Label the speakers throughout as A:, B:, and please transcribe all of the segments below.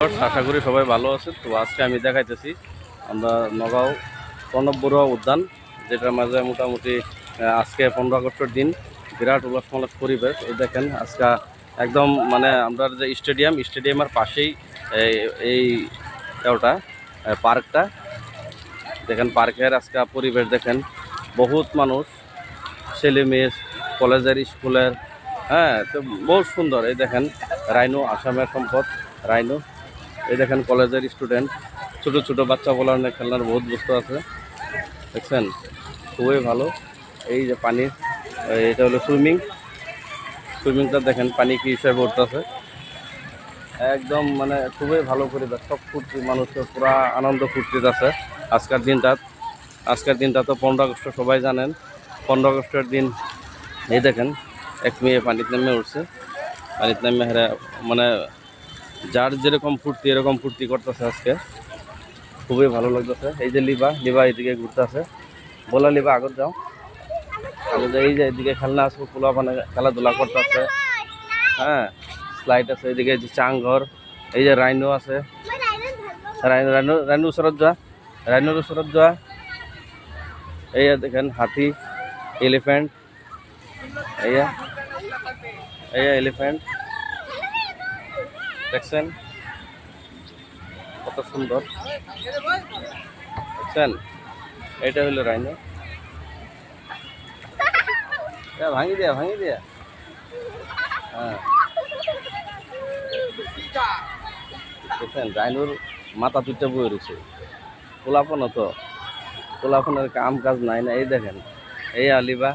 A: আশা করি সবাই ভালো আছে তো আজকে আমি দেখাইতেছি আমরা নগাঁও প্রণব বড়ুয়া উদ্যান, যেটার মাঝে মোটামুটি আজকে পনেরো আগস্টের দিন বিরাট উল্লাসমূলক পরিবেশ। এই দেখেন, আজকে একদম মানে আমরা যে স্টেডিয়াম, স্টেডিয়ামের পাশেই, এই- ওটা পার্কটা। দেখেন, পার্কের আজকে পরিবেশ দেখেন, বহুত মানুষ, ছেলে মেয়ে, কলেজের স্কুলের হ্যাঁ তো বহুত সুন্দর। এই দেখেন, রাইনো আসামের সম্পদ, রাইনো। দেখেন কলেজের স্টুডেন্ট। ছোট ছোট বাচ্চা বলার খেলনার বহুত বস্তু আছে। দেখছেন? খুবই ভালো। এই যে পানি এটা হলো সুইমিং। সুইমিংটা দেখেন পানি কি হিসাবে উঠতেছে। একদম মানে খুবই ভালো পরিবেশ। সব ফুর্তি মানুষের, পুরা আনন্দ ফুর্তিতে আছে। আজকের দিনটা আজকের দিনটা তো পনেরো আগস্ট, সবাই জানেন। পনেরো আগস্টের দিন, এই দেখেন, এক মেয়ে পানিতে নেমে উঠছে। পানিতে নেমে হেরা মানে যার যেরকম ফুর্তি, এরকম ফুর্তি করতেছে আজকে। খুবই ভালো লাগতেছে। এই যে লিবা লিবা এইদিকে ঘুরতেছে। বলা লিবা, আগত যাও। যে এই যে এইদিকে খেলনা আছে, পোলা মানে খেলাধুলা করতেছে। হ্যাঁ স্লাইড আছে এইদিকে যে চাংঘর এই যে রাইনো আছে। রাইনো রাইনো রাইনোর ওচৰত যোৱা রাইনোর ওচৰত যোৱা দেখেন, হাতি এলিফেন্ট এইয়া এলিফেন্ট দেখছেন? কত সুন্দর। দেখছেন? এটা হলো রাইনো। ভাঙি দিয়া ভাঙি দিয়া। হ্যাঁ। দেখছেন? রাইনোর মাথা তুলতে বয়ে রয়েছে। পোলাপন তো। পোলাপনের কাম কাজ নাই না। এই দেখেন, এই আলিবা।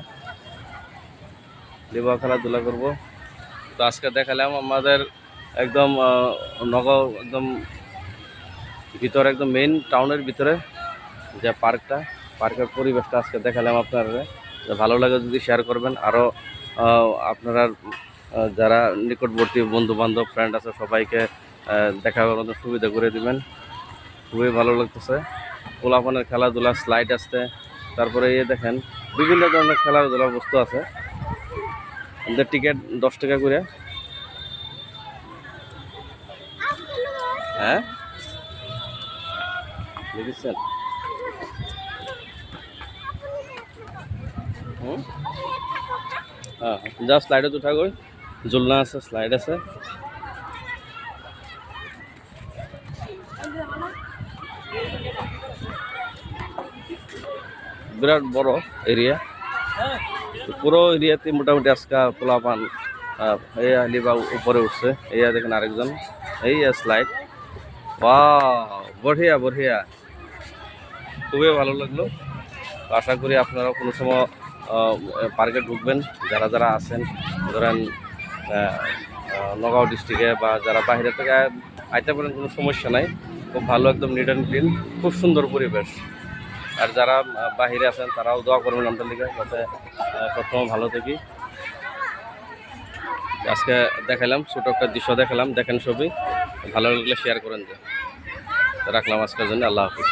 A: লিবা খেলাধুলা করব। তো আজকে দেখালাম আমাদের একদম নগাঁও একদম ভিতরে, একদম মেইন টাউনের ভিতরে যে পার্কটা পার্কের পরিবেশটা আজকে দেখালাম আপনারা ভালো লাগে যদি শেয়ার করবেন। আরও আপনারা যারা নিকটবর্তী বন্ধু বান্ধব ফ্রেন্ড আছে, সবাইকে দেখা মতো সুবিধা করে দিবেন। খুবই ভালো লাগতেছে। পোলাপানের খেলাধুলা স্লাইড আসতে, তারপরে ইয়ে দেখেন, বিভিন্ন ধরনের খেলাধুলার বস্তু আছে। টিকিট দশ টাকা করে। হ্যাঁ? দেখেছেন হুম? হ্যাঁ যা স্লাইডত উঠা গৈ জোলনা আছে স্লাইড আছে। বিরাট বড় এরিয়া পুরো এরিয়াতে মোটামুটি আজকা পোলাপান এই আলিবা উপরে উঠছে। এই দেখেন আরেকজন। এই স্লাইড বঢ়িয়া বঢ়িয়া। খুবই ভালো লাগল। আশা করি আপনারা কোনো সময় পার্কে ঢুকবেন। যারা যারা আছেন, ধরেন নগাঁও ডিস্ট্রিক্টে বা যারা বাইরে থেকে আইতে পারেন, কোনো সমস্যা নাই। খুব ভালো একদম নিট অ্যান্ড ক্লিন খুব সুন্দর পরিবেশ। আর যারা বাহিরে আছেন, তারাও দোয়া করবেন আমাদের লিগে যাতে সবসময় ভালো থাকি। আজকে দেখালাম ছোটো একটা দৃশ্য দেখালাম, দেখেন ছবি। ভালো লাগলে শেয়ার করেন যে রাখলাম আজকের জন্য আল্লাহ হাফিজ।